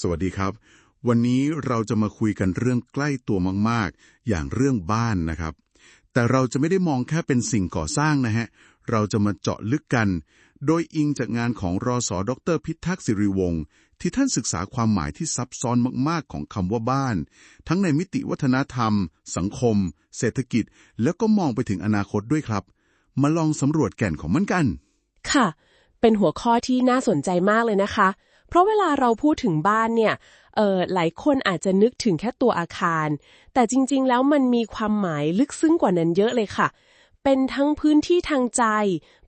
สวัสดีครับ วันนี้เราจะมาคุยกันเรื่องใกล้ตัวมาก ๆ อย่างเรื่องบ้านนะครับ แต่เราจะไม่ได้มองแค่เป็นสิ่งก่อสร้างนะฮะ เราจะมาเจาะลึกกัน โดยอิงจากงานของรอสอดรพิทักษ์สิริวงศ์ที่ท่านศึกษาความหมายที่ซับซ้อนมาก ๆ ของคำว่าบ้าน ทั้งในมิติวัฒนธรรม สังคม เศรษฐกิจ แล้วก็มองไปถึงอนาคตด้วยครับ มาลองสำรวจแก่นของมันกัน ค่ะ เป็นหัวข้อที่น่าสนใจมากเลยนะคะ เพราะเวลาเราพูดถึงบ้านเนี่ยเออหลายคนอาจจะนึกถึงแค่ตัวอาคาร แต่จริงๆ แล้วมันมีความหมายลึกซึ้งกว่านั้นเยอะเลยค่ะ เป็นทั้งพื้นที่ทางใจ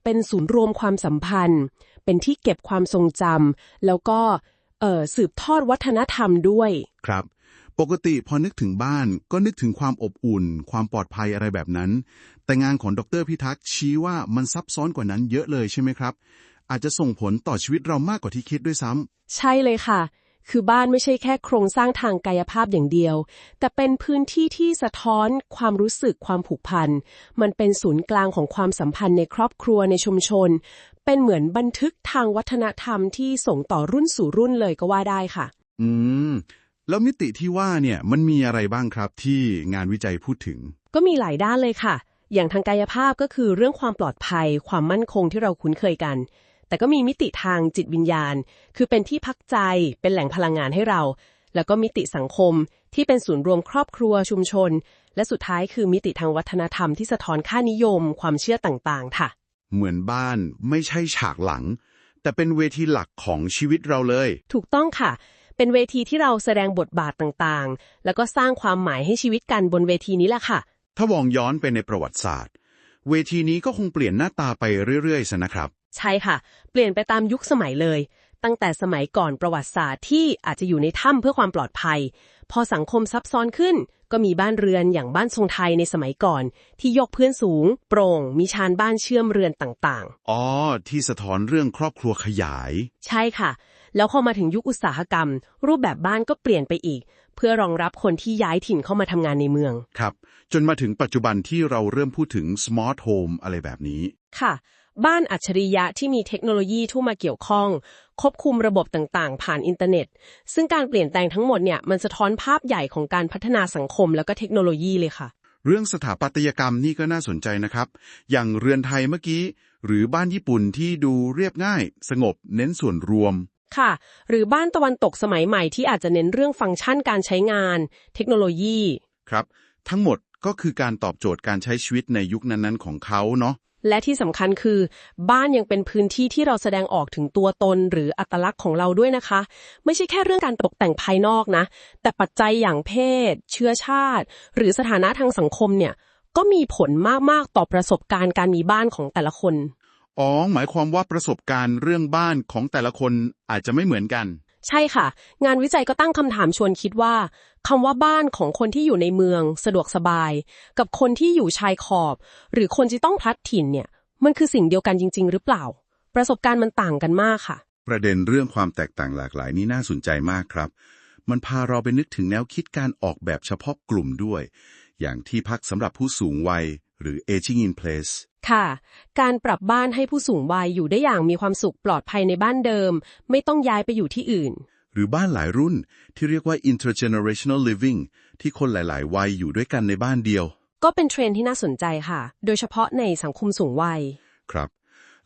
เป็นศูนย์รวมความสัมพันธ์ เป็นที่เก็บความทรงจำแล้วก็เออสืบทอดวัฒนธรรมด้วย ครับ ปกติพอนึกถึงบ้านก็นึกถึงความอบอุ่น ความปลอดภัยอะไรแบบนั้น แต่งานของดรพิทักษ์ชี้ว่ามันซับซ้อนกว่านั้นเยอะเลยใช่ไหมครับ อาจจะส่งผลต่อชีวิตเรามากกว่าที่คิดด้วยซ้ำใช่เลยค่ะ คือบ้านไม่ใช่แค่โครงสร้างทางกายภาพอย่างเดียว แต่เป็นพื้นที่ที่สะท้อนความรู้สึกความผูกพัน มันเป็นศูนย์กลางของความสัมพันธ์ในครอบครัวในชุมชน เป็นเหมือนบันทึกทางวัฒนธรรมที่ส่งต่อรุ่นสู่รุ่นเลยก็ว่าได้ค่ะ อืมแล้วมิติที่ว่าเนี่ยมันมีอะไรบ้างครับที่งานวิจัยพูดถึง ก็มีหลายด้านเลยค่ะ อย่างทางกายภาพก็คือเรื่องความปลอดภัย ความมั่นคงที่เราคุ้นเคยกัน แต่ก็มีมิติทางจิตวิญญาณ คือเป็นที่พักใจ เป็นแหล่งพลังงานให้เรา แล้วก็มิติสังคมที่เป็นศูนย์รวมครอบครัวชุมชน และสุดท้ายคือมิติทางวัฒนธรรมที่สะท้อนค่านิยม ความเชื่อต่างๆ ค่ะ เหมือนบ้านไม่ใช่ฉากหลัง แต่เป็นเวทีหลักของชีวิตเราเลย ถูกต้องค่ะ เป็นเวทีที่เราแสดงบทบาทต่างๆ แล้วก็สร้างความหมายให้ชีวิตกันบนเวทีนี้แหละค่ะ ถ้ามองย้อนไปในประวัติศาสตร์ เวทีนี้ก็คงเปลี่ยนหน้าตาไปเรื่อยๆซะนะครับ ใช่ค่ะ เปลี่ยนไปตามยุคสมัยเลย ตั้งแต่สมัยก่อนประวัติศาสตร์ที่อาจจะอยู่ในถ้ำเพื่อความปลอดภัย พอสังคมซับซ้อนขึ้น ก็มีบ้านเรือนอย่างบ้านทรงไทยในสมัยก่อน ที่ยกพื้นสูง โปร่ง มีชานบ้านเชื่อมเรือนต่างอ๋อ ที่สะท้อนเรื่องครอบครัวขยายๆใช่ค่ะ แล้วพอมาถึงยุคอุตสาหกรรม รูปแบบบ้านก็เปลี่ยนไปอีก เพื่อรองรับคนที่ย้ายถิ่นเข้ามาทำงานในเมือง ครับ จนมาถึงปัจจุบันที่เราเริ่มพูดถึง smart home อะไรแบบนี้ ค่ะ บ้านอัจฉริยะที่มีเทคโนโลยีที่มาเกี่ยวข้อง ควบคุมระบบต่างๆ ผ่านอินเทอร์เน็ต ซึ่งการเปลี่ยนแปลงทั้งหมดเนี่ยมันสะท้อนภาพใหญ่ของการพัฒนาสังคมแล้วก็เทคโนโลยีเลยค่ะ เรื่องสถาปัตยกรรมนี่ก็น่าสนใจนะครับ อย่างเรือนไทยเมื่อกี้ หรือบ้านญี่ปุ่นที่ดูเรียบง่าย สงบ เน้นส่วนรวมค่ะ หรือบ้านตะวันตกสมัยใหม่ที่อาจจะเน้นเรื่องฟังก์ชันการใช้งาน เทคโนโลยี ครับ ทั้งหมดก็คือการตอบโจทย์การใช้ชีวิตในยุคนั้นๆของเขาเนาะ และที่สำคัญคือ บ้านยังเป็นพื้นที่ที่เราแสดงออกถึงตัวตนหรืออัตลักษณ์ของเราด้วยนะคะ ไม่ใช่แค่เรื่องการตกแต่งภายนอกนะ แต่ปัจจัยอย่างเพศ เชื้อชาติ หรือสถานะทางสังคมเนี่ยก็มีผลมาก ๆ ต่อประสบการณ์การมีบ้านของแต่ละคน อ๋อ หมายความว่าประสบการณ์เรื่องบ้านของแต่ละคนอาจจะไม่เหมือนกัน ใช่ค่ะ งานวิจัยก็ตั้งคำถามชวนคิดว่าคำว่าบ้านของคนที่อยู่ในเมืองสะดวกสบาย กับคนที่อยู่ชายขอบ หรือคนที่ต้องพลัดถิ่นเนี่ย มันคือสิ่งเดียวกันจริง ๆ หรือเปล่า ประสบการณ์มันต่างกันมากค่ะ ประเด็นเรื่องความแตกต่างหลากหลายนี่น่าสนใจมากครับ มันพาเราไปนึกถึงแนวคิดการออกแบบเฉพาะกลุ่มด้วย อย่างที่พักสำหรับผู้สูงวัย หรือ aging in place ค่ะ การปรับบ้านให้ผู้สูงวัยอยู่ได้อย่างมีความสุขปลอดภัยในบ้านเดิม ไม่ต้องย้ายไปอยู่ที่อื่น หรือบ้านหลายรุ่นที่เรียกว่า intergenerational living ที่คนหลาย ๆ วัยอยู่ด้วยกันในบ้านเดียว ก็เป็นเทรนด์ที่น่าสนใจค่ะ โดยเฉพาะในสังคมสูงวัย ครับ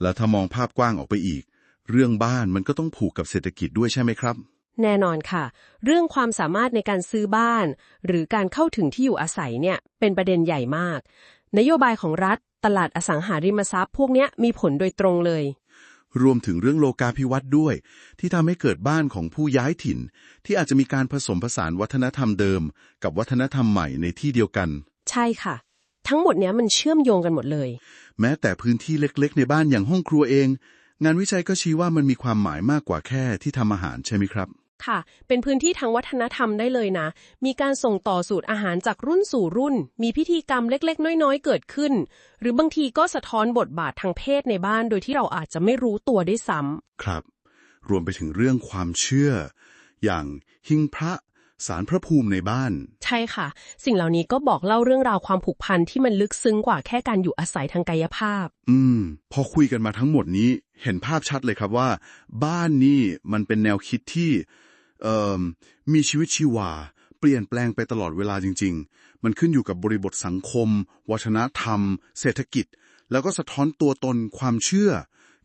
แล้วถ้ามองภาพกว้างออกไปอีก เรื่องบ้านมันก็ต้องผูกกับเศรษฐกิจด้วยใช่ไหมครับ แน่นอนค่ะ เรื่องความสามารถในการซื้อบ้าน หรือการเข้าถึงที่อยู่อาศัยเนี่ยเป็นประเด็นใหญ่มากนโยบายของรัฐ ตลาดอสังหาริมทรัพย์พวกเนี้ยมีผลโดยตรงเลย รวมถึงเรื่องโลกาภิวัตน์ด้วย ที่ทำให้เกิดบ้านของผู้ย้ายถิ่น ที่อาจจะมีการผสมผสานวัฒนธรรมเดิม กับวัฒนธรรมใหม่ในที่เดียวกัน ใช่ค่ะ ทั้งหมดเนี้ยมันเชื่อมโยงกันหมดเลย แม้แต่พื้นที่เล็กๆ ในบ้านอย่างห้องครัวเอง งานวิจัยก็ชี้ว่ามันมีความหมายมากกว่าแค่ที่ทำอาหารใช่ไหมครับ ค่ะ เป็นพื้นที่ทางวัฒนธรรมได้เลยนะ มีการส่งต่อสูตรอาหารจากรุ่นสู่รุ่น มีพิธีกรรมเล็กๆ น้อยๆ เกิดขึ้น หรือบางทีก็สะท้อนบทบาททางเพศในบ้านโดยที่เราอาจจะไม่รู้ตัวได้วยซ้ำครับ รวมไปถึงเรื่องความเชื่อ อย่างหิ้งพระสารพระภูมิในบ้าน ใช่ค่ะ สิ่งเหล่านี้ก็บอกเล่าเรื่องราวความผูกพันที่มันลึกซึ้งกว่าแค่การอยู่อาศัยทางกายภาพ อืม พอคุยกันมาทั้งหมดนี้ เห็นภาพชัดเลยครับว่า บ้านนี่มันเป็นแนวคิดที่เอ่อ มีชีวิตชีวา เปลี่ยนแปลงไปตลอดเวลาจริง ๆ มันขึ้นอยู่กับบริบทสังคม วัฒนธรรม เศรษฐกิจ แล้วก็สะท้อนตัวตนความเชื่อ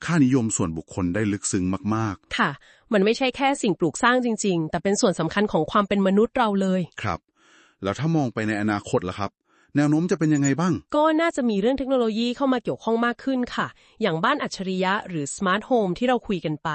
ค่านิยมส่วนบุคคลได้ลึกซึ้งมากค่ะ มันไม่ใช่แค่สิ่งปลูกสร้างจริง ๆ แต่เป็นส่วนสำคัญของความเป็นมนุษย์เราเลยๆครับ แล้วถ้ามองไปในอนาคตล่ะครับ แนวโน้มจะเป็นยังไงบ้าง ก็น่าจะมีเรื่องเทคโนโลยีเข้ามาเกี่ยวข้องมากขึ้นค่ะ อย่างบ้านอัจฉริยะหรือสมาร์ทโฮมที่เราคุยกันไป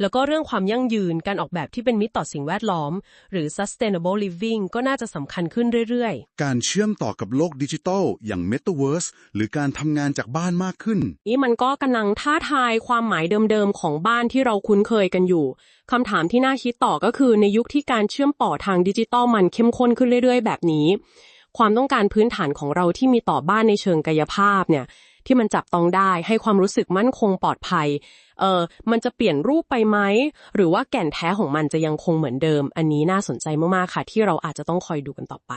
แล้วก็เรื่องความยั่งยืนการออกแบบที่เป็นมิตรต่อสิ่งแวดล้อม หรือ sustainable living ก็น่าจะสำคัญขึ้นเรื่อยการเชื่อมต่อกับโลกดิจิทัลอย่าง Metaverse หรือการทำงานจากบ้านมากขึ้นๆนี่มันก็กำลังท้าทายความหมายเดิมๆของบ้านที่เราคุ้นเคยกันอยู่คำถามที่น่าคิดต่อก็คือในยุคที่การเชื่อมต่อทางดิจิทัลมันเข้มข้นขึ้นเรื่อยๆ แบบนี้ ความต้องการพื้นฐานของเราที่มีต่อบ้านในเชิงกายภาพเนี่ยที่มันจับต้องได้ให้ความรู้สึกมั่นคงปลอดภัยเออมันจะเปลี่ยนรูปไปไหม หรือว่าแก่นแท้ของมันจะยังคงเหมือนเดิม อันนี้น่าสนใจมากๆค่ะ ที่เราอาจจะต้องคอยดูกันต่อไป